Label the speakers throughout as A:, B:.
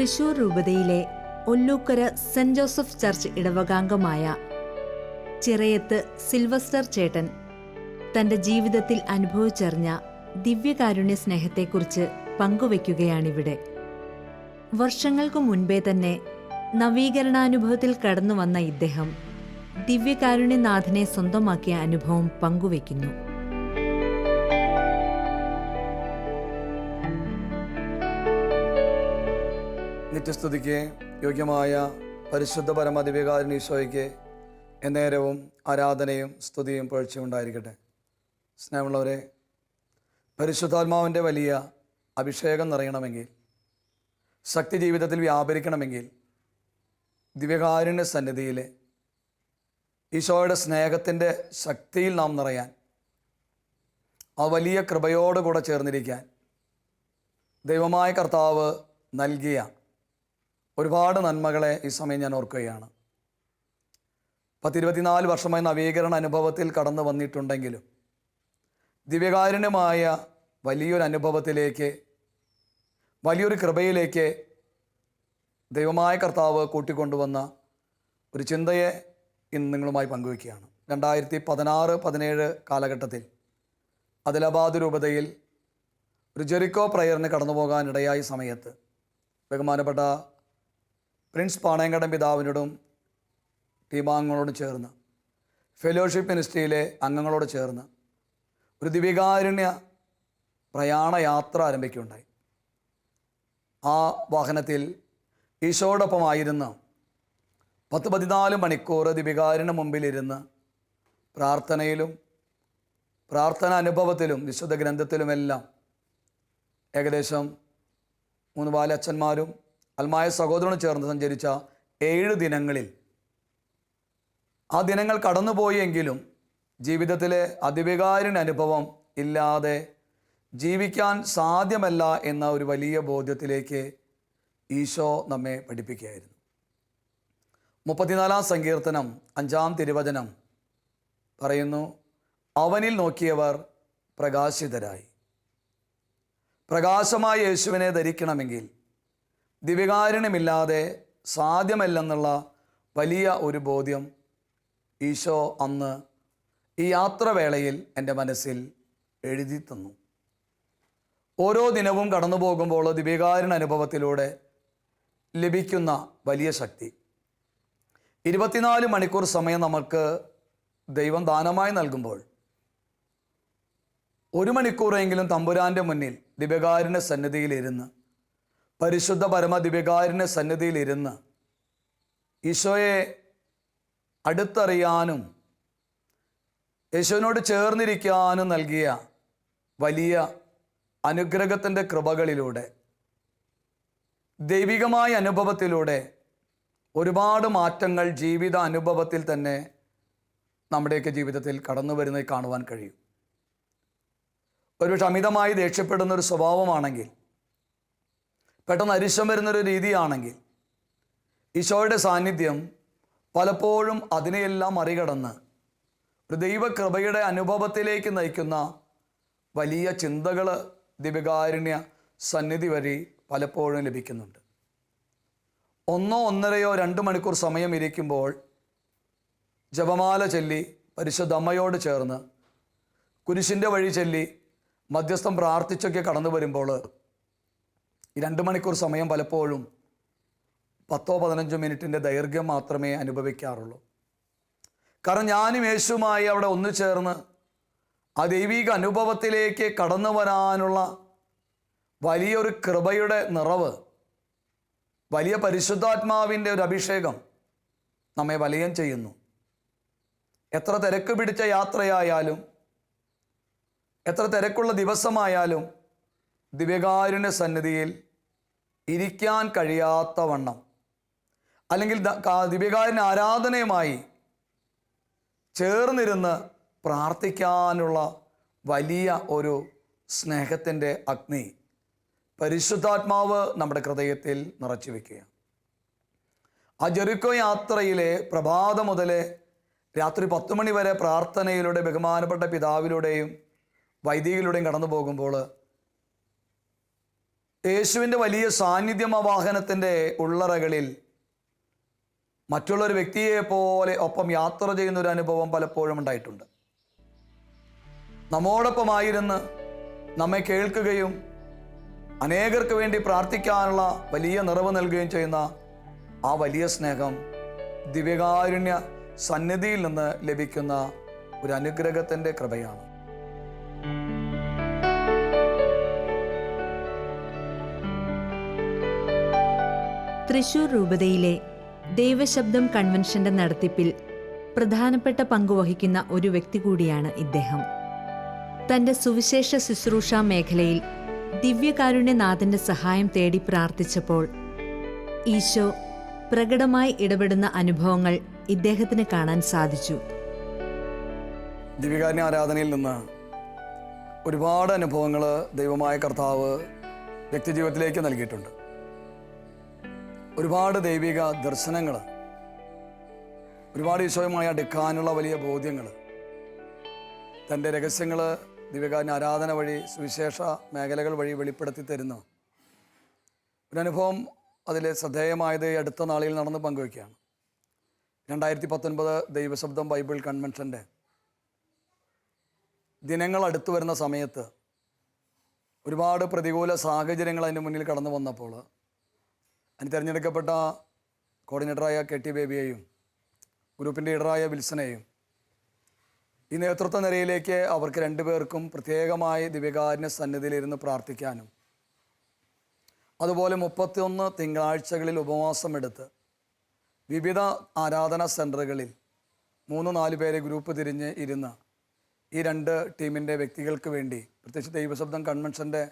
A: തൃശൂർ രൂപതയിലെ Ollukkara saint Joseph church ഇടവകാംഗമായ Chirayath Sylvester ചേട്ടൻ തന്റെ ജീവിതത്തിൽ അനുഭവിച്ചറിഞ്ഞ ദിവ്യകാരുണ്യ സ്നേഹത്തെക്കുറിച്ച് പങ്കുവയ്ക്കുകയാണിവിടെ. വർഷങ്ങൾക്കു മുൻപേ തന്നെ നവീകരണാനുഭവത്തിൽ കടന്നു വന്ന ഇദ്ദേഹം ദിവ്യകാരുണ്യനാഥനെ സ്വന്തമാക്കിയ അനുഭവം പങ്കുവയ്ക്കുന്നു.
B: നിത്യസ്തുതിക്ക് യോഗ്യമായ പരിശുദ്ധ പരമാധിപികാരൻ ഈശോയ്ക്ക് എന്നേരവും ആരാധനയും സ്തുതിയും പുഴച്ചും ഉണ്ടായിരിക്കട്ടെ. സ്നേഹമുള്ളവരെ പരിശുദ്ധാത്മാവിന്റെ വലിയ അഭിഷേകം നിറയണമെങ്കിൽ ശക്തി ജീവിതത്തിൽ വ്യാപരിക്കണമെങ്കിൽ ദിവ്യകാരുണ്യ സന്നിധിയിൽ ഈശോയുടെ സ്നേഹത്തിന്റെ ശക്തിയിൽ നാം നിറയാൻ ആ വലിയ കൃപയോടുകൂടെ ചേർന്നിരിക്കാൻ ദൈവമായ കർത്താവ് നൽകിയ ഒരുപാട് നന്മകളെ ഈ സമയം ഞാൻ ഓർക്കുകയാണ്. പത്തിരുപത്തിനാല് വർഷമായി നവീകരണ അനുഭവത്തിൽ കടന്നു വന്നിട്ടുണ്ടെങ്കിലും ദിവ്യകാരുണ്യമായ വലിയൊരു അനുഭവത്തിലേക്ക് വലിയൊരു കൃപയിലേക്ക് ദൈവമായ കർത്താവ് കൂട്ടിക്കൊണ്ടുവന്ന ഒരു ചിന്തയെ ഇന്ന് നിങ്ങളുമായി പങ്കുവയ്ക്കുകയാണ്. രണ്ടായിരത്തി പതിനാറ് പതിനേഴ് കാലഘട്ടത്തിൽ അതിലബാദ് രൂപതയിൽ ഒരു ജെറിക്കോ പ്രയറിന് കടന്നു പോകാനിടയായ സമയത്ത് ബഹുമാനപ്പെട്ട പ്രിൻസ് പാണയങ്കടം പിതാവിനോടും ടീമാംഗങ്ങളോടും ചേർന്ന് ഫെലോഷിപ്പ് മിനിസ്ട്രിയിലെ അംഗങ്ങളോട് ചേർന്ന് ഒരു ദിവികാരുണ്യ പ്രയാണയാത്ര ആരംഭിക്കുകയുണ്ടായി. ആ വാഹനത്തിൽ ഈശോടൊപ്പമായിരുന്ന പത്ത് പതിനാല് മണിക്കൂർ ദിവികാരിന് മുമ്പിലിരുന്ന് പ്രാർത്ഥനയിലും പ്രാർത്ഥന അനുഭവത്തിലും വിശുദ്ധ ഗ്രന്ഥത്തിലുമെല്ലാം ഏകദേശം മൂന്ന് ബാലച്ഛന്മാരും അൽമായ സഹോദരനും ചേർന്ന് സഞ്ചരിച്ച ഏഴ് ദിനങ്ങളിൽ ആ ദിനങ്ങൾ കടന്നുപോയെങ്കിലും ജീവിതത്തിലെ അതിവികാരിന് അനുഭവം ഇല്ലാതെ ജീവിക്കാൻ സാധ്യമല്ല എന്ന ഒരു വലിയ ബോധ്യത്തിലേക്ക് ഈശോ നമ്മെ പഠിപ്പിക്കുകയായിരുന്നു. മുപ്പത്തിനാലാം സങ്കീർത്തനം അഞ്ചാം തിരുവചനം പറയുന്നു അവനിൽ നോക്കിയവർ പ്രകാശിതരായി. പ്രകാശമായ യേശുവിനെ ധരിക്കണമെങ്കിൽ ദിവ്യകാരുണ്യമില്ലാതെ സാധ്യമല്ലെന്നുള്ള വലിയ ഒരു ബോധ്യം ഈശോ അന്ന് ഈ യാത്രവേളയിൽ എന്റെ മനസ്സിൽ എഴുതി തന്നു. ഓരോ ദിനവും കടന്നു പോകുമ്പോൾ ദിവ്യകാരുണ്യ അനുഭവത്തിലൂടെ ലഭിക്കുന്ന വലിയ ശക്തി. ഇരുപത്തിനാല് മണിക്കൂർ സമയം നമുക്ക് ദൈവം ദാനമായി നൽകുമ്പോൾ ഒരു മണിക്കൂറെങ്കിലും തമ്പുരാന്റെ മുന്നിൽ ദിവ്യകാരുണ്യ സന്നിധിയിലിരുന്ന് പരിശുദ്ധ പരമ സന്നിധിയിൽ സന്നിധിയിലിരുന്ന് ഈശോയെ അടുത്തറിയാനും യേശുവിനോട് ചേർന്നിരിക്കാനും നൽകിയ വലിയ അനുഗ്രഹത്തിന്റെ കൃപകളിലൂടെ ദൈവികമായ അനുഭവത്തിലൂടെ ഒരുപാട് മാറ്റങ്ങൾ ജീവിത അനുഭവത്തിൽ തന്നെ നമ്മുടെയൊക്കെ ജീവിതത്തിൽ കടന്നു വരുന്നത് കാണുവാൻ കഴിയും. ഒരുപക്ഷെ അമിതമായി ദേഷ്യപ്പെടുന്ന ഒരു സ്വഭാവമാണെങ്കിൽ പെട്ടെന്ന് അരിശം വരുന്നൊരു രീതിയാണെങ്കിൽ ഈശോയുടെ സാന്നിധ്യം പലപ്പോഴും അതിനെയെല്ലാം മറികടന്ന് ഒരു ദൈവകൃപയുടെ അനുഭവത്തിലേക്ക് നയിക്കുന്ന വലിയ ചിന്തകൾ ദിവ്യകാരുണ്യ സന്നിധി വഴി പലപ്പോഴും ലഭിക്കുന്നുണ്ട്. ഒന്നോ ഒന്നരയോ രണ്ട് മണിക്കൂർ സമയം ഇരിക്കുമ്പോൾ ജപമാല ചൊല്ലി പരിശുദ്ധമ്മയോട് ചേർന്ന് കുരിശിന്റെ വഴി ചൊല്ലി മധ്യസ്ഥം പ്രാർത്ഥിച്ചൊക്കെ കടന്നു വരുമ്പോൾ രണ്ട് മണിക്കൂർ സമയം പലപ്പോഴും പത്തോ പതിനഞ്ചോ മിനിറ്റിന്റെ ദൈർഘ്യം മാത്രമേ അനുഭവിക്കാറുള്ളൂ. കാരണം ഞാനും യേശുമായി അവിടെ ഒന്നു ചേർന്ന് ആ ദൈവിക അനുഭവത്തിലേക്ക് കടന്നു വരാനുള്ള വലിയൊരു കൃപയുടെ നിറവ് വലിയ പരിശുദ്ധാത്മാവിന്റെ ഒരു അഭിഷേകം നമ്മെ വലയം ചെയ്യുന്നു. എത്ര തിരക്ക് പിടിച്ച യാത്രയായാലും എത്ര തിരക്കുള്ള ദിവസമായാലും ദിവ്യകാരുണ്യ സന്നിധിയിൽ ഇരിക്കാൻ കഴിയാത്ത വണ്ണം അല്ലെങ്കിൽ ദിവ്യകാരൻ ആരാധനയുമായി ചേർന്നിരുന്ന് പ്രാർത്ഥിക്കാനുള്ള വലിയ ഒരു സ്നേഹത്തിന്റെ അഗ്നി പരിശുദ്ധാത്മാവ് നമ്മുടെ ഹൃദയത്തിൽ നിറച്ചു വയ്ക്കുക ആ ജെറിക്കോ യാത്രയിലെ പ്രഭാതം മുതൽ രാത്രി പത്ത് മണി വരെ പ്രാർത്ഥനയിലൂടെ ബഹുമാനപ്പെട്ട പിതാവിലൂടെയും വൈദികയിലൂടെയും കടന്നു പോകുമ്പോൾ യേശുവിന്റെ വലിയ സാന്നിധ്യം ആ വാഹനത്തിന്റെ ഉള്ളറകളിൽ. മറ്റുള്ളൊരു വ്യക്തിയെ പോലെ ഒപ്പം യാത്ര ചെയ്യുന്ന ഒരു അനുഭവം പലപ്പോഴും ഉണ്ടായിട്ടുണ്ട്. നമ്മോടൊപ്പമായിരുന്ന് നമ്മെ കേൾക്കുകയും അനേകർക്ക് വേണ്ടി പ്രാർത്ഥിക്കാനുള്ള വലിയ നിറവ് നൽകുകയും ചെയ്യുന്ന ആ വലിയ സ്നേഹം ദിവ്യകാരുണ്യ സന്നിധിയിൽ നിന്ന് ലഭിക്കുന്ന ഒരു അനുഗ്രഹത്തിന്റെ കൃപയാണ്.
A: തൃശൂർ രൂപതയിലെ ദൈവശബ്ദം കൺവെൻഷന്റെ നടത്തിപ്പിൽ പ്രധാനപ്പെട്ട പങ്കുവഹിക്കുന്ന ഒരു വ്യക്തി കൂടിയാണ് ഇദ്ദേഹം. തന്റെ സുവിശേഷ ശുശ്രൂഷ മേഖലയിൽ ദിവ്യകാരുണ്യനാഥന്റെ സഹായം തേടി പ്രാർത്ഥിച്ചപ്പോൾ ഈശോ പ്രകടമായി ഇടപെടുന്ന അനുഭവങ്ങൾ ഇദ്ദേഹത്തിന് കാണാൻ സാധിച്ചു.
B: ദിവ്യകാരുണ്യ ആരാധനയിൽ നിന്ന് ഒരുപാട് അനുഭവങ്ങൾ ദൈവമായ കർത്താവ് വ്യക്തിജീവിതത്തിലേക്ക് നൽകിയിട്ടുണ്ട്. ഒരുപാട് ദൈവിക ദർശനങ്ങൾ ഒരുപാട് ഈശോയുമായി അടുക്കാനുള്ള വലിയ ബോധ്യങ്ങൾ. തന്റെ രഹസ്യങ്ങൾ ദിവ്യകാരന്റെ ആരാധന വഴി സുവിശേഷ മേഖലകൾ വഴി വെളിപ്പെടുത്തി തരുന്നു. ഒരനുഭവം അതിൽ ശ്രദ്ധേയമായത് അടുത്ത നാളിൽ നടന്ന് പങ്കുവയ്ക്കുകയാണ്. രണ്ടായിരത്തി പത്തൊൻപത് ദൈവശബ്ദം ബൈബിൾ കൺവെൻഷന്റെ ദിനങ്ങൾ അടുത്തു വരുന്ന സമയത്ത് ഒരുപാട് പ്രതികൂല സാഹചര്യങ്ങൾ അതിന്റെ മുന്നിൽ കടന്നു വന്നപ്പോൾ അതിന് തിരഞ്ഞെടുക്കപ്പെട്ട കോർഡിനേറ്ററായ കെ ടി ബേബിയെയും ഗ്രൂപ്പിന്റെ ലീഡറായ വിൽസനെയും ഈ നേതൃത്വ നിരയിലേക്ക് അവർക്ക് രണ്ടുപേർക്കും പ്രത്യേകമായി ദിവ്യകാരുണ്യ സന്നിധിയിലിരുന്ന് പ്രാർത്ഥിക്കാനും. അതുപോലെ മുപ്പത്തിയൊന്ന് തിങ്കളാഴ്ചകളിൽ ഉപവാസമെടുത്ത് വിവിധ ആരാധനാ സെന്ററുകളിൽ മൂന്ന് നാല് പേരെ ഗ്രൂപ്പ് തിരിഞ്ഞ് ഇരുന്ന് ഈ രണ്ട് ടീമിന്റെ വ്യക്തികൾക്ക് വേണ്ടി പ്രത്യേകിച്ച് ദൈവശബ്ദം കൺവെൻഷന്റെ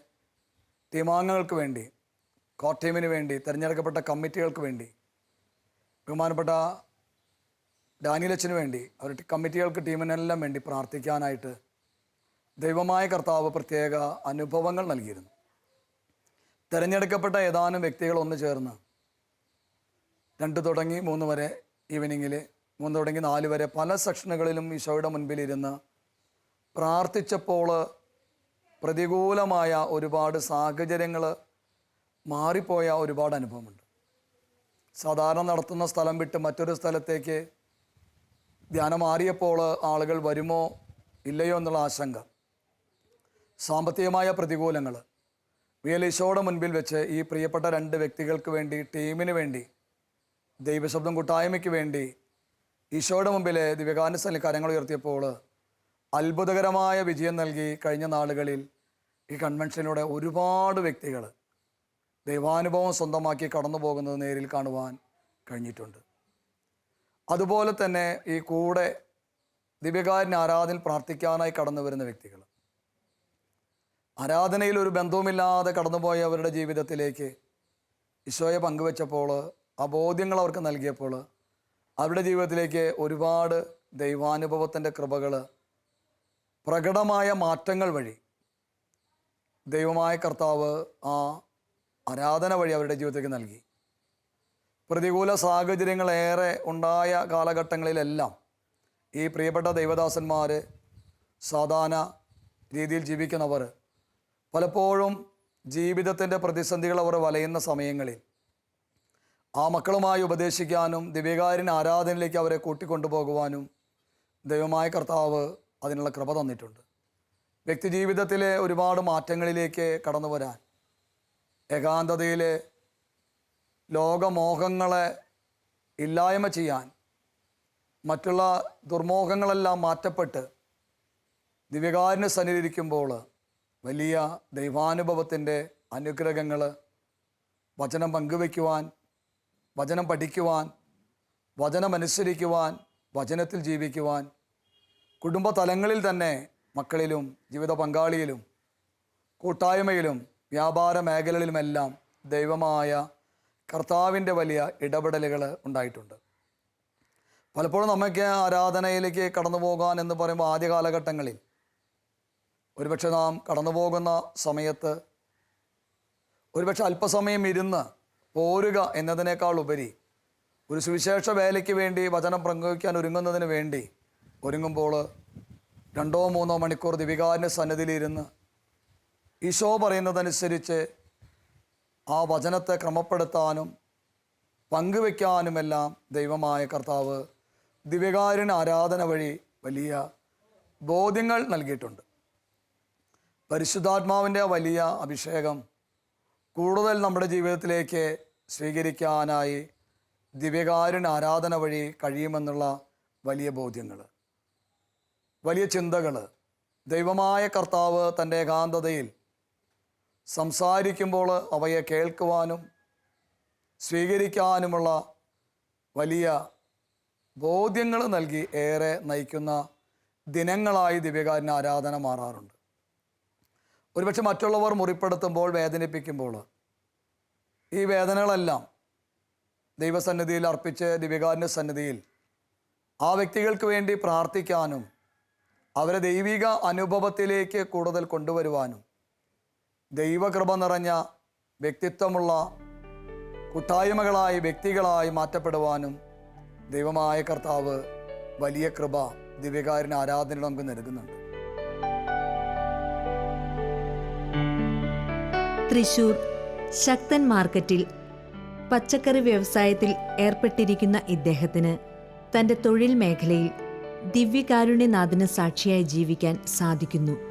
B: ടീമാംഗങ്ങൾക്ക് വേണ്ടി കോർ ടീമിന് വേണ്ടി തിരഞ്ഞെടുക്കപ്പെട്ട കമ്മിറ്റികൾക്ക് വേണ്ടി ബഹുമാനപ്പെട്ട ഡാനിയലച്ചന് വേണ്ടി അവരുടെ കമ്മിറ്റികൾക്ക് ടീമിനെല്ലാം വേണ്ടി പ്രാർത്ഥിക്കാനായിട്ട് ദൈവമായ കർത്താവ് പ്രത്യേക അനുഭവങ്ങൾ നൽകിയിരുന്നു. തിരഞ്ഞെടുക്കപ്പെട്ട ഏതാനും വ്യക്തികൾ ഒന്ന് ചേർന്ന് രണ്ട് തുടങ്ങി മൂന്ന് വരെ ഈവനിങ്ങിൽ മൂന്ന് തുടങ്ങി നാല് വരെ പല സെക്ഷനുകളിലും ഈശോയുടെ മുൻപിലിരുന്ന് പ്രാർത്ഥിച്ചപ്പോൾ പ്രതികൂലമായ ഒരുപാട് സാഹചര്യങ്ങൾ മാറിപ്പോയ ഒരുപാട് അനുഭവമുണ്ട്. സാധാരണ നടത്തുന്ന സ്ഥലം വിട്ട് മറ്റൊരു സ്ഥലത്തേക്ക് ധ്യാനം മാറിയപ്പോൾ ആളുകൾ വരുമോ ഇല്ലയോ എന്നുള്ള ആശങ്ക. സാമ്പത്തികമായ പ്രതികൂലങ്ങൾ. വിയലീശോയുടെ മുൻപിൽ വെച്ച് ഈ പ്രിയപ്പെട്ട രണ്ട് വ്യക്തികൾക്ക് വേണ്ടി ടീമിന് വേണ്ടി ദൈവശബ്ദം കൂട്ടായ്മയ്ക്ക് വേണ്ടി ഈശോയുടെ മുമ്പിലെ ദിവ്യകാനുസ്ഥലിൽ കരങ്ങൾ ഉയർത്തിയപ്പോൾ അത്ഭുതകരമായ വിജയം നൽകി കഴിഞ്ഞ നാളുകളിൽ ഈ കൺവെൻഷനിലൂടെ ഒരുപാട് വ്യക്തികൾ ദൈവാനുഭവം സ്വന്തമാക്കി കടന്നു പോകുന്നത് നേരിൽ കാണുവാൻ കഴിഞ്ഞിട്ടുണ്ട്. അതുപോലെ തന്നെ ഈ കൂടെ ദിവ്യകാരൻ ആരാധനയിൽ പ്രാർത്ഥിക്കാനായി കടന്നു വരുന്ന വ്യക്തികൾ. ആരാധനയിൽ ഒരു ബന്ധവുമില്ലാതെ കടന്നുപോയ അവരുടെ ജീവിതത്തിലേക്ക് ഈശോയെ പങ്കുവെച്ചപ്പോൾ ആ ബോധ്യങ്ങൾ അവർക്ക് നൽകിയപ്പോൾ അവരുടെ ജീവിതത്തിലേക്ക് ഒരുപാട് ദൈവാനുഭവത്തിന്റെ കൃപകൾ പ്രകടമായ മാറ്റങ്ങൾ വഴി ദൈവമായ കർത്താവ് ആ ആരാധന വഴി അവരുടെ ജീവിതത്തിലേക്ക് നൽകി. പ്രതികൂല സാഹചര്യങ്ങൾ ഏറെ ഉണ്ടായ കാലഘട്ടങ്ങളിലെല്ലാം ഈ പ്രിയപ്പെട്ട ദൈവദാസന്മാർ സാധാരണ രീതിയിൽ ജീവിക്കുന്നവർ പലപ്പോഴും ജീവിതത്തിന്റെ പ്രതിസന്ധികൾ അവർ വലയുന്ന സമയങ്ങളിൽ ആ മക്കളുമായി ഉപദേശിക്കാനും ദിവ്യകാരൻ ആരാധനയിലേക്ക് അവരെ കൂട്ടിക്കൊണ്ടുപോകുവാനും ദൈവമായ കർത്താവ് അതിനുള്ള കൃപ തന്നിട്ടുണ്ട്. വ്യക്തിജീവിതത്തിലെ ഒരുപാട് മാറ്റങ്ങളിലേക്ക് കടന്നു വരാൻ ഏകാന്തതയിലെ ലോകമോഹങ്ങളെ ഇല്ലായ്മ ചെയ്യാൻ മറ്റുള്ള ദുർമോഹങ്ങളെല്ലാം മാറ്റപ്പെട്ട് ദിവ്യകാരന് സന്നിധിക്കുമ്പോൾ വലിയ ദൈവാനുഭവത്തിന്റെ അനുഗ്രഹങ്ങൾ വചനം പങ്കുവയ്ക്കുവാൻ വചനം പഠിക്കുവാൻ വചനമനുസരിക്കുവാൻ വചനത്തിൽ ജീവിക്കുവാൻ കുടുംബതലങ്ങളിൽ തന്നെ മക്കളിലും ജീവിത പങ്കാളിയിലും കൂട്ടായ്മയിലും വ്യാപാര മേഖലകളിലുമെല്ലാം ദൈവമായ കർത്താവിന്റെ വലിയ ഇടപെടലുകൾ ഉണ്ടായിട്ടുണ്ട്. പലപ്പോഴും നമുക്ക് ആരാധനയിലേക്ക് കടന്നു പോകാൻ എന്ന് പറയുമ്പോൾ ആദ്യ കാലഘട്ടങ്ങളിൽ ഒരുപക്ഷെ നാം കടന്നു പോകുന്ന സമയത്ത് ഒരുപക്ഷെ അല്പസമയം ഇരുന്ന് പോരുക എന്നതിനേക്കാൾ ഉപരി ഒരു സുവിശേഷ വേലയ്ക്ക് വേണ്ടി വചനം പ്രയോഗിക്കാൻ ഒരുങ്ങുന്നതിന് വേണ്ടി ഒരുങ്ങുമ്പോൾ രണ്ടോ മൂന്നോ മണിക്കൂർ ദിവികാരന്റെ സന്നിധിയിലിരുന്ന് ഈശോ പറയുന്നതനുസരിച്ച് ആ വചനത്തെ ക്രമപ്പെടുത്താനും പങ്കുവെക്കാനുമെല്ലാം ദൈവമായ കർത്താവ് ദിവ്യകാരുണ്യ ആരാധന വഴി വലിയ ബോധ്യങ്ങൾ നൽകിയിട്ടുണ്ട്. പരിശുദ്ധാത്മാവിന്റെ വലിയ അഭിഷേകം കൂടുതൽ നമ്മുടെ ജീവിതത്തിലേക്ക് സ്വീകരിക്കാനായി ദിവ്യകാരുണ്യ ആരാധന വഴി കഴിയുമെന്നുള്ള വലിയ ബോധ്യങ്ങൾ വലിയ ചിന്തകൾ ദൈവമായ കർത്താവ് തന്റെ ഏകാന്തതയിൽ സംസാരിക്കുമ്പോൾ അവയെ കേൾക്കുവാനും സ്വീകരിക്കാനുമുള്ള വലിയ ബോധ്യങ്ങൾ നൽകി ഏറെ നയിക്കുന്ന ദിനങ്ങളായി ദിവ്യകാരന് ആരാധന മാറാറുണ്ട്. ഒരുപക്ഷെ മറ്റുള്ളവർ മുറിപ്പെടുത്തുമ്പോൾ വേദനിപ്പിക്കുമ്പോൾ ഈ വേദനകളെല്ലാം ദൈവസന്നിധിയിൽ അർപ്പിച്ച് ദിവ്യകാരന്റെ സന്നിധിയിൽ ആ വ്യക്തികൾക്ക് വേണ്ടി പ്രാർത്ഥിക്കാനും അവരെ ദൈവിക അനുഭവത്തിലേക്ക് കൂടുതൽ കൊണ്ടുവരുവാനും ദൈവകൃപ നിറഞ്ഞ വ്യക്തിത്വമുള്ള കൂട്ടായ്മകളായി വ്യക്തികളായി മാറ്റപ്പെടുവാനും ദൈവമായ കർത്താവ് വലിയ കൃപ ദിവ്യകാരന് ആരാധന നമുക്ക് നൽകുന്നുണ്ട്.
A: തൃശൂർ ശക്തൻ മാർക്കറ്റിൽ പച്ചക്കറി വ്യവസായത്തിൽ ഏർപ്പെട്ടിരിക്കുന്ന ഇദ്ദേഹത്തിന് തന്റെ തൊഴിൽ മേഖലയിൽ ദിവ്യകാരുണ്യനാഥന് സാക്ഷിയായി ജീവിക്കാൻ സാധിക്കുന്നു.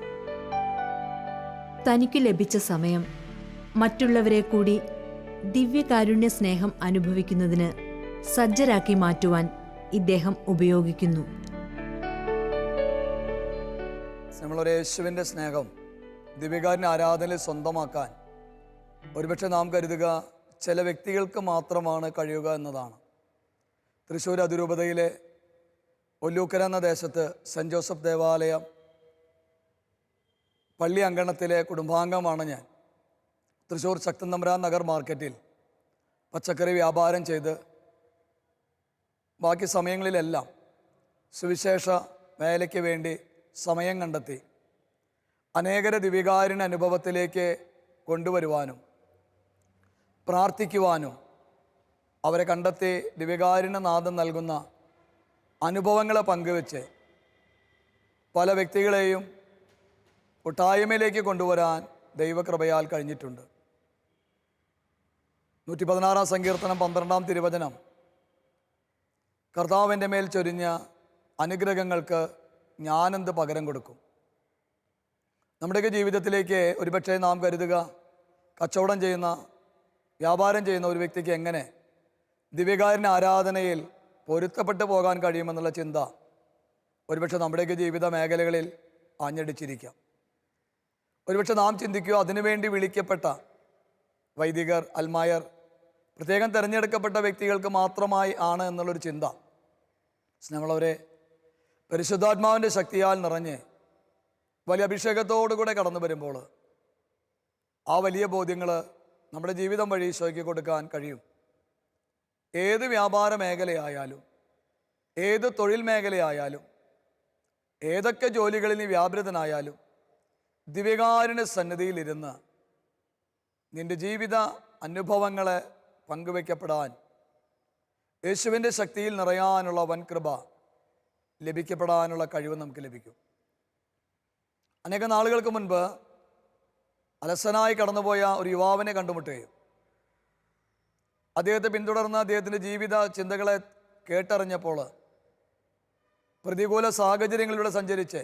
A: തനിക്കു ലഭിച്ച സമയം. മറ്റുള്ളവരെ കൂടി ദിവ്യകാരുണ്യ സ്നേഹം അനുഭവിക്കുന്നതിന് സജ്ജരാക്കി മാറ്റുവാൻ ഇദ്ദേഹം ഉപയോഗിക്കുന്നു.
B: നമ്മളൊരു യേശുവിന്റെ സ്നേഹം ദിവ്യകാരന്റെ ആരാധനയിൽ സ്വന്തമാക്കാൻ ഒരുപക്ഷെ നാം കരുതുക ചില വ്യക്തികൾക്ക് മാത്രമാണ് കഴിയുക എന്നതാണ്. തൃശ്ശൂർ അതിരൂപതയിലെ ഒല്ലൂക്കര എന്ന ദേശത്ത് സെന്റ് ജോസഫ് ദേവാലയം പള്ളി അങ്കണത്തിലെ കുടുംബാംഗമാണ് ഞാൻ. തൃശ്ശൂർ ശക്തൻ തമ്പുരാൻ നഗർ മാർക്കറ്റിൽ പച്ചക്കറി വ്യാപാരം ചെയ്ത് ബാക്കി സമയങ്ങളിലെല്ലാം സുവിശേഷ വേലയ്ക്ക് വേണ്ടി സമയം കണ്ടെത്തി. അനേകരെ ദിവികാരുണ്യ അനുഭവത്തിലേക്ക് കൊണ്ടുവരുവാനും പ്രാർത്ഥിക്കുവാനും അവരെ കണ്ടെത്തി ദിവികാരുണ്യ നാദം നൽകുന്ന അനുഭവങ്ങളെ പങ്കുവെച്ച് പല വ്യക്തികളെയും കൂട്ടായ്മയിലേക്ക് കൊണ്ടുവരാൻ ദൈവകൃപയാൽ കഴിഞ്ഞിട്ടുണ്ട്. നൂറ്റി പതിനാറാം സങ്കീർത്തനം പന്ത്രണ്ടാം തിരുവചനം. കർത്താവിന്റെ മേൽ ചൊരിഞ്ഞ അനുഗ്രഹങ്ങൾക്ക് ഞാനെന്ത് പകരം കൊടുക്കും? നമ്മുടെയൊക്കെ ജീവിതത്തിലേക്ക് ഒരുപക്ഷെ നാം കരുതുക കച്ചവടം ചെയ്യുന്ന വ്യാപാരം ചെയ്യുന്ന ഒരു വ്യക്തിക്ക് എങ്ങനെ ദിവ്യകാരന്റെ ആരാധനയിൽ പൊരുത്തപ്പെട്ടു പോകാൻ കഴിയുമെന്നുള്ള ചിന്ത ഒരുപക്ഷെ നമ്മുടെയൊക്കെ ജീവിത മേഖലകളിൽ ആഞ്ഞടിച്ചിരിക്കാം. ഒരുപക്ഷെ നാം ചിന്തിക്കുക അതിനുവേണ്ടി വിളിക്കപ്പെട്ട വൈദികർ അൽമായർ പ്രത്യേകം തിരഞ്ഞെടുക്കപ്പെട്ട വ്യക്തികൾക്ക് മാത്രമായി ആണ് എന്നുള്ളൊരു ചിന്ത. നമ്മളവരെ പരിശുദ്ധാത്മാവിന്റെ ശക്തിയാൽ നിറഞ്ഞ് വലിയ അഭിഷേകത്തോടുകൂടെ കടന്നു വരുമ്പോൾ ആ വലിയ ബോധ്യങ്ങൾ നമ്മുടെ ജീവിതം വഴി ഈശോയ്ക്ക് കൊടുക്കാൻ കഴിയും. ഏത് വ്യാപാര മേഖലയായാലും ഏത് തൊഴിൽ മേഖലയായാലും ഏതൊക്കെ ജോലികളിൽ വ്യാപൃതനായാലും ദിവ്യകാരുണ്യ സന്നിധിയിലിരുന്ന് നിന്റെ ജീവിത അനുഭവങ്ങളെ പങ്കുവയ്ക്കപ്പെടാൻ യേശുവിന്റെ ശക്തിയിൽ നിറയാനുള്ള വൻകൃപ ലഭിക്കപ്പെടാനുള്ള കഴിവ് നമുക്ക് ലഭിക്കും. അനേക നാളുകൾക്ക് മുൻപ് അലസനായി കടന്നുപോയ ഒരു യുവാവിനെ കണ്ടുമുട്ടുകയും അദ്ദേഹത്തെ പിന്തുടർന്ന അദ്ദേഹത്തിന്റെ ജീവിത ചിന്തകളെ കേട്ടറിഞ്ഞപ്പോൾ പ്രതികൂല സാഹചര്യങ്ങളിലൂടെ സഞ്ചരിച്ച്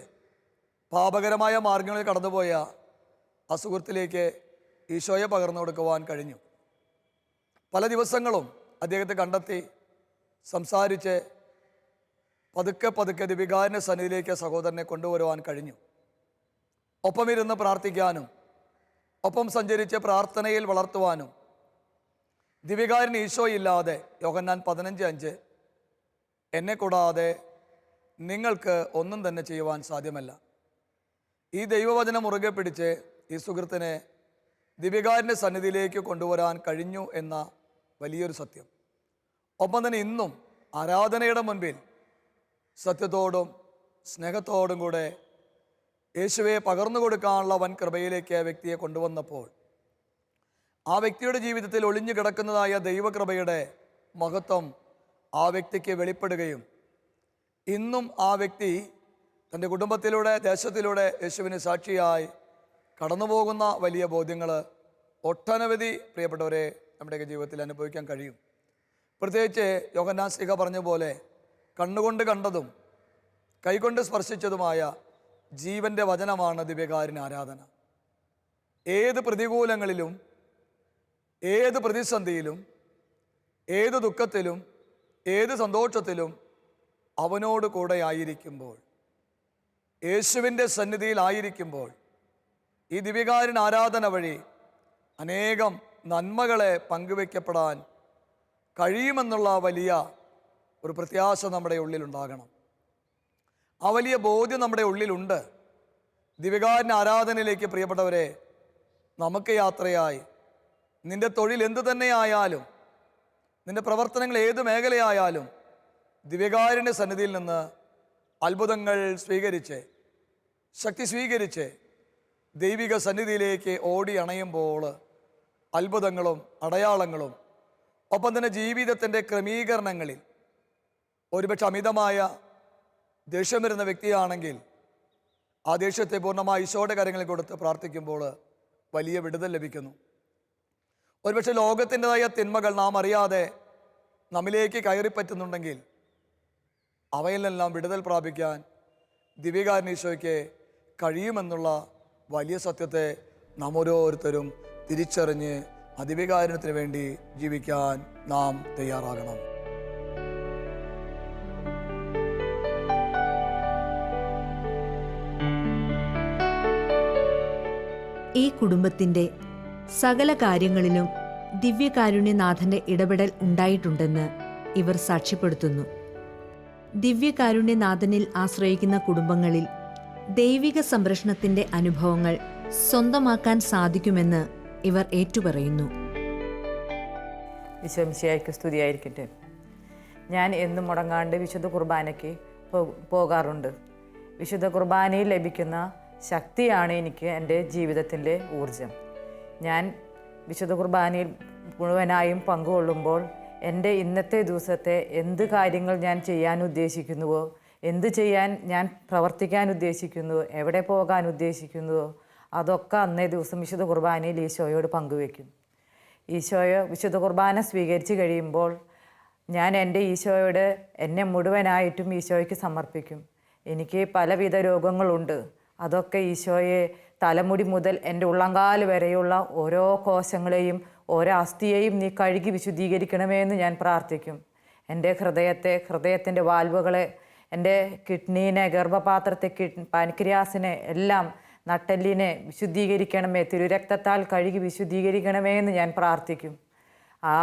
B: പാപകരമായ മാർഗങ്ങളിൽ കടന്നുപോയ ആ സുഹൃത്തിലേക്ക് ഈശോയെ പകർന്നു കൊടുക്കുവാൻ കഴിഞ്ഞു. പല ദിവസങ്ങളും അദ്ദേഹത്തെ കണ്ടെത്തി സംസാരിച്ച് പതുക്കെ പതുക്കെ ദിവികാരന്റെ സന്നിധിയിലേക്ക് സഹോദരനെ കൊണ്ടുവരുവാൻ കഴിഞ്ഞു. ഒപ്പമിരുന്ന് പ്രാർത്ഥിക്കാനും ഒപ്പം സഞ്ചരിച്ച് പ്രാർത്ഥനയിൽ വളർത്തുവാനും ദിവികാരൻ ഈശോ ഇല്ലാതെ യോഹന്നാൻ പതിനഞ്ച് അഞ്ച് എന്നെ കൂടാതെ നിങ്ങൾക്ക് ഒന്നും തന്നെ ചെയ്യുവാൻ സാധ്യമല്ല. ഈ ദൈവവചനം മുറുകെ പിടിച്ച് ഈ സുഹൃത്തിനെ ദിവികാരന്റെ സന്നിധിയിലേക്ക് കൊണ്ടുവരാൻ കഴിഞ്ഞു എന്ന വലിയൊരു സത്യം. ഒപ്പം തന്നെ ഇന്നും ആരാധനയുടെ മുൻപിൽ സത്യത്തോടും സ്നേഹത്തോടും കൂടെ യേശുവെ പകർന്നു കൊടുക്കാനുള്ള വൻ കൃപയിലേക്ക് ആ വ്യക്തിയെ കൊണ്ടുവന്നപ്പോൾ ആ വ്യക്തിയുടെ ജീവിതത്തിൽ ഒളിഞ്ഞു കിടക്കുന്നതായ ദൈവകൃപയുടെ മഹത്വം ആ വ്യക്തിക്ക് വെളിപ്പെടുകയും ഇന്നും ആ വ്യക്തി തന്റെ കുടുംബത്തിലൂടെ ദേശത്തിലൂടെ യേശുവിന് സാക്ഷിയായി കടന്നുപോകുന്ന വലിയ ബോധ്യങ്ങൾ ഒട്ടനവധി പ്രിയപ്പെട്ടവരെ നമ്മുടെയൊക്കെ ജീവിതത്തിൽ അനുഭവിക്കാൻ കഴിയും. പ്രത്യേകിച്ച് യോഗന്നാൻ സിക പറഞ്ഞ പോലെ കണ്ണുകൊണ്ട് കണ്ടതും കൈകൊണ്ട് സ്പർശിച്ചതുമായ ജീവന്റെ വചനമാണ് ദിവ്യകാരിന് ആരാധന. ഏത് പ്രതികൂലങ്ങളിലും ഏത് പ്രതിസന്ധിയിലും ഏത് ദുഃഖത്തിലും ഏത് സന്തോഷത്തിലും അവനോട് കൂടെ ആയിരിക്കുമ്പോൾ യേശുവിന്റെ സന്നിധിയിലായിരിക്കുമ്പോൾ ഈ ദിവ്യകാരൻ ആരാധന വഴി അനേകം നന്മകളെ പങ്കുവെക്കപ്പെടാൻ കഴിയുമെന്നുള്ള വലിയ ഒരു പ്രത്യാശ നമ്മുടെ ഉള്ളിലുണ്ടാകണം. ആ വലിയ ബോധ്യം നമ്മുടെ ഉള്ളിലുണ്ട്. ദിവ്യകാരൻ ആരാധനയിലേക്ക് പ്രിയപ്പെട്ടവരെ നമുക്ക് യാത്രയായി. നിന്റെ തൊഴിൽ എന്തു തന്നെയായാലും നിന്റെ പ്രവർത്തനങ്ങൾ ഏത് മേഖലയായാലും ദിവ്യകാരന്റെ സന്നിധിയിൽ നിന്ന് അത്ഭുതങ്ങൾ സ്വീകരിച്ച് ശക്തി സ്വീകരിച്ച് ദൈവിക സന്നിധിയിലേക്ക് ഓടി അണയുമ്പോൾ അത്ഭുതങ്ങളും അടയാളങ്ങളും ഒപ്പം തന്നെ ജീവിതത്തിന്റെ ക്രമീകരണങ്ങളിൽ ഒരുപക്ഷെ അമിതമായ ദേഷ്യം വരുന്ന വ്യക്തിയാണെങ്കിൽ ആ ദേഷ്യത്തെ പൂർണമായി ഈശോയുടെ കാര്യങ്ങൾ കൊടുത്ത് പ്രാർത്ഥിക്കുമ്പോൾ വലിയ വിടുതൽ ലഭിക്കുന്നു. ഒരുപക്ഷെ ലോകത്തിന്റെതായ തിന്മകൾ നാം അറിയാതെ നമ്മിലേക്ക് കയറിപ്പറ്റുന്നുണ്ടെങ്കിൽ അവയിലെല്ലാം വിടുതൽ പ്രാപിക്കാൻ ദിവ്യകാരൻ ഈശോയ്ക്ക് കഴിയുമെന്നുള്ള വലിയ സത്യത്തെ നാം ഓരോരുത്തരും തിരിച്ചറിഞ്ഞ് അതിവികാരണത്തിന് വേണ്ടി ജീവിക്കാൻ നാം തയ്യാറാകണം.
A: ഈ കുടുംബത്തിന്റെ സകല കാര്യങ്ങളിലും ദിവ്യകാരുണ്യനാഥന്റെ ഇടപെടൽ ഉണ്ടായിട്ടുണ്ടെന്ന് ഇവർ സാക്ഷ്യപ്പെടുത്തുന്നു. ദിവ്യകാരുണ്യനാഥനിൽ ആശ്രയിക്കുന്ന കുടുംബങ്ങളിൽ ദൈവിക സംരക്ഷണത്തിന്റെ അനുഭവങ്ങൾ സ്വന്തമാക്കാൻ സാധിക്കുമെന്ന് ഇവർ ഏറ്റുപറയുന്നു.
C: വിശ്വംശിയായിക്ക് സ്തുതിയായിരിക്കട്ടെ. ഞാൻ എന്നും മുടങ്ങാണ്ട് വിശുദ്ധ കുർബാനയ്ക്ക് പോകാറുണ്ട്. വിശുദ്ധ കുർബാനയിൽ ലഭിക്കുന്ന ശക്തിയാണ് എനിക്ക് എന്റെ ജീവിതത്തിന്റെ ഊർജം ഞാൻ വിശുദ്ധ കുർബാനയിൽ മുഴുവനായും പങ്കുകൊള്ളുമ്പോൾ എന്റെ ഇന്നത്തെ ദിവസത്തെ എന്ത് കാര്യങ്ങൾ ഞാൻ ചെയ്യാൻ ഉദ്ദേശിക്കുന്നുവോ എന്ത് ചെയ്യാൻ ഞാൻ പ്രവർത്തിക്കാൻ ഉദ്ദേശിക്കുന്നു? എവിടെ പോകാൻ ഉദ്ദേശിക്കുന്നു? അതൊക്കെ അന്നേ ദിവസം വിശുദ്ധ കുർബാനയിൽ ഈശോയോട് പങ്കുവെക്കും. ഈശോയെ വിശുദ്ധ കുർബാന സ്വീകരിച്ച് കഴിയുമ്പോൾ ഞാൻ എന്റെ ഈശോയോട് എന്നെ മുഴുവനായിട്ടും ഈശോയ്ക്ക് സമർപ്പിക്കും. എനിക്ക് പലവിധ രോഗങ്ങളുണ്ട്. അതൊക്കെ ഈശോയെ തലമുടി മുതൽ എന്റെ ഉള്ളങ്കാൽ വരെയുള്ള ഓരോ കോശങ്ങളെയും ഓരോ അസ്ഥിയെയും നീ കഴുകി വിശുദ്ധീകരിക്കണമേ എന്ന് ഞാൻ പ്രാർത്ഥിക്കും. എന്റെ ഹൃദയത്തെ ഹൃദയത്തിന്റെ വാൽവുകളെ എന്റെ കിഡ്നീനെ ഗർഭപാത്രത്തെ കിഡ് പാൻക്രിയാസിനെ എല്ലാം നട്ടെല്ലിനെ വിശുദ്ധീകരിക്കണമേ തിരുരക്തത്താൽ കഴുകി വിശുദ്ധീകരിക്കണമേ എന്ന് ഞാൻ പ്രാർത്ഥിക്കും. ആ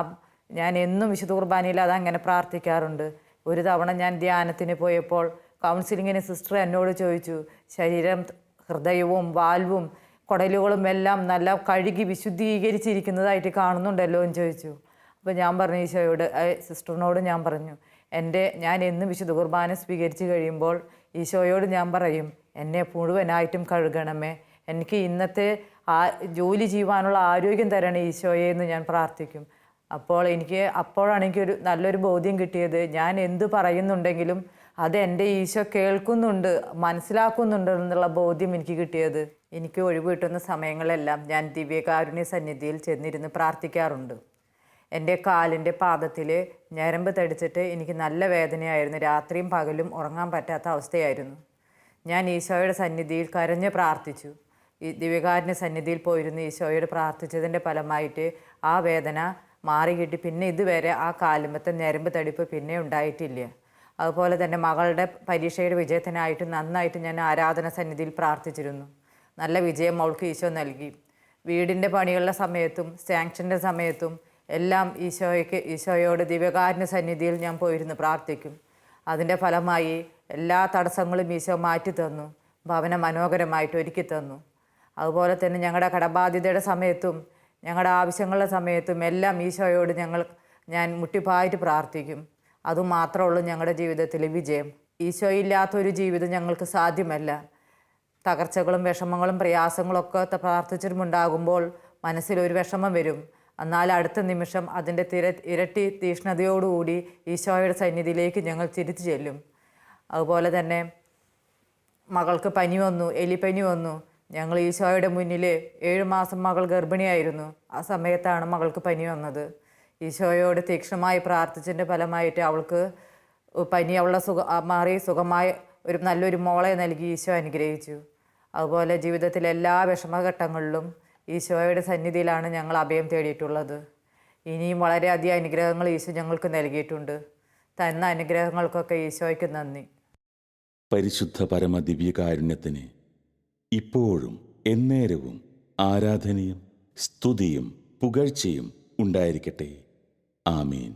C: ഞാൻ എന്നും വിശുദ്ധ കുർബാനയിൽ അതങ്ങനെ പ്രാർത്ഥിക്കാറുണ്ട്. ഒരു തവണ ഞാൻ ധ്യാനത്തിന് പോയപ്പോൾ കൗൺസിലിങ്ങിന് സിസ്റ്റർ എന്നോട് ചോദിച്ചു ശരീരം ഹൃദയവും വാൽവും കുടലുകളും എല്ലാം നല്ല കഴുകി വിശുദ്ധീകരിച്ചിരിക്കുന്നതായിട്ട് കാണുന്നുണ്ടല്ലോ? എന്ന് ചോദിച്ചു. അപ്പോൾ ഞാൻ പറഞ്ഞു ഈശോയോട് സിസ്റ്ററിനോട് ഞാൻ പറഞ്ഞു എന്റെ ഞാൻ എന്നും വിശുദ്ധ കുർബാന സ്വീകരിച്ച് കഴിയുമ്പോൾ ഈശോയോട് ഞാൻ പറയും എന്നെ മുഴുവനായിട്ടും കഴുകണമേ. എനിക്ക് ഇന്നത്തെ ആ ജോലി ചെയ്യുവാനുള്ള ആരോഗ്യം തരണേ ഈശോയെ എന്ന് ഞാൻ പ്രാർത്ഥിക്കും. അപ്പോൾ എനിക്ക് അപ്പോഴാണ് എനിക്കൊരു നല്ലൊരു ബോധ്യം കിട്ടിയത്. ഞാൻ എന്ത് പറയുന്നുണ്ടെങ്കിലും അത് എന്റെ ഈശോ കേൾക്കുന്നുണ്ട് മനസ്സിലാക്കുന്നുണ്ട് എന്നുള്ള ബോധ്യം എനിക്ക് കിട്ടിയത്. എനിക്ക് ഒഴിവ് കിട്ടുന്ന സമയങ്ങളെല്ലാം ഞാൻ ദിവ്യകാരുണ്യ സന്നിധിയിൽ ചെന്നിരുന്ന് പ്രാർത്ഥിക്കാറുണ്ട്. എന്റെ കാലിന്റെ പാദത്തിൽ ഞരമ്പ് തടിച്ചിട്ട് എനിക്ക് നല്ല വേദനയായിരുന്നു. രാത്രിയും പകലും ഉറങ്ങാൻ പറ്റാത്ത അവസ്ഥയായിരുന്നു. ഞാൻ ഈശോയുടെ സന്നിധിയിൽ കരഞ്ഞ് പ്രാർത്ഥിച്ചു. ഈ ദിവ്യകാരന്റെ സന്നിധിയിൽ പോയിരുന്ന് ഈശോയോട് പ്രാർത്ഥിച്ചതിന്റെ ഫലമായിട്ട് ആ വേദന മാറി കിട്ടി പിന്നെ ഇതുവരെ ആ കാലുമ്പത്തെ ഞരമ്പ് തടിപ്പ് പിന്നെ ഉണ്ടായിട്ടില്ല. അതുപോലെ തന്നെ മകളുടെ പരീക്ഷയുടെ വിജയത്തിനായിട്ട് നന്നായിട്ട് ഞാൻ ആരാധന സന്നിധിയിൽ പ്രാർത്ഥിച്ചിരുന്നു. നല്ല വിജയം അവൾക്ക് ഈശോ നൽകി. വീടിന്റെ പണികളുടെ സമയത്തും സാങ്ഷന്റെ സമയത്തും എല്ലാം ഈശോയ്ക്ക് ഈശോയോട് ദിവ്യകാരുണ്യ സന്നിധിയിൽ ഞാൻ പോയിരുന്നു പ്രാർത്ഥിക്കും. അതിന്റെ ഫലമായി എല്ലാ തടസ്സങ്ങളും ഈശോ മാറ്റി തന്നു ഭവനം മനോഹരമായിട്ട് ഒരുക്കി തന്നു. അതുപോലെ തന്നെ ഞങ്ങളുടെ കടബാധ്യതയുടെ സമയത്തും ഞങ്ങളുടെ ആവശ്യങ്ങളുടെ സമയത്തും എല്ലാം ഈശോയോട് ഞങ്ങൾ ഞാൻ മുട്ടിപ്പായിട്ട് പ്രാർത്ഥിക്കും. അതുമാത്രമേ ഉള്ളൂ ഞങ്ങളുടെ ജീവിതത്തിലെ വിജയം. ഈശോയില്ലാത്തൊരു ജീവിതം ഞങ്ങൾക്ക് സാധ്യമല്ല. തകർച്ചകളും വിഷമങ്ങളും പ്രയാസങ്ങളൊക്കെ പ്രാർത്ഥിച്ചിട്ടുമുണ്ടാകുമ്പോൾ മനസ്സിലൊരു വിഷമം വരും. എന്നാൽ അടുത്ത നിമിഷം അതിന്റെ തിര ഇരട്ടി തീഷ്ണതയോടുകൂടി ഈശോയുടെ സന്നിധിയിലേക്ക് ഞങ്ങൾ തിരിച്ചു ചെല്ലും. അതുപോലെ തന്നെ മകൾക്ക് പനി വന്നു എലിപ്പനി വന്നു. ഞങ്ങൾ ഈശോയുടെ മുന്നിൽ ഏഴ് മാസം മകൾ ഗർഭിണിയായിരുന്നു. ആ സമയത്താണ് മകൾക്ക് പനി വന്നത്. ഈശോയോട് തീക്ഷ്ണമായി പ്രാർത്ഥിച്ചതിന്റെ ഫലമായിട്ട് അവൾക്ക് പനി അവളുടെ സുഖ മാറി സുഖമായ ഒരു നല്ലൊരു മോളെ നൽകി ഈശോ അനുഗ്രഹിച്ചു. അതുപോലെ ജീവിതത്തിലെ എല്ലാ വിഷമഘട്ടങ്ങളിലും ഈശോയുടെ സന്നിധിയിലാണ് ഞങ്ങൾ അഭയം തേടിയിട്ടുള്ളത്. ഇനിയും വളരെയധികം അനുഗ്രഹങ്ങൾ ഈശോ ഞങ്ങൾക്ക് നൽകിയിട്ടുണ്ട്. തന്ന അനുഗ്രഹങ്ങൾക്കൊക്കെ ഈശോയ്ക്ക് നന്ദി.
D: പരിശുദ്ധ പരമ ദിവ്യകാരുണ്യത്തിന് ഇപ്പോഴും എന്നേരവും ആരാധനയും സ്തുതിയും പുകഴ്ചയും ഉണ്ടായിരിക്കട്ടെ. ആമീൻ.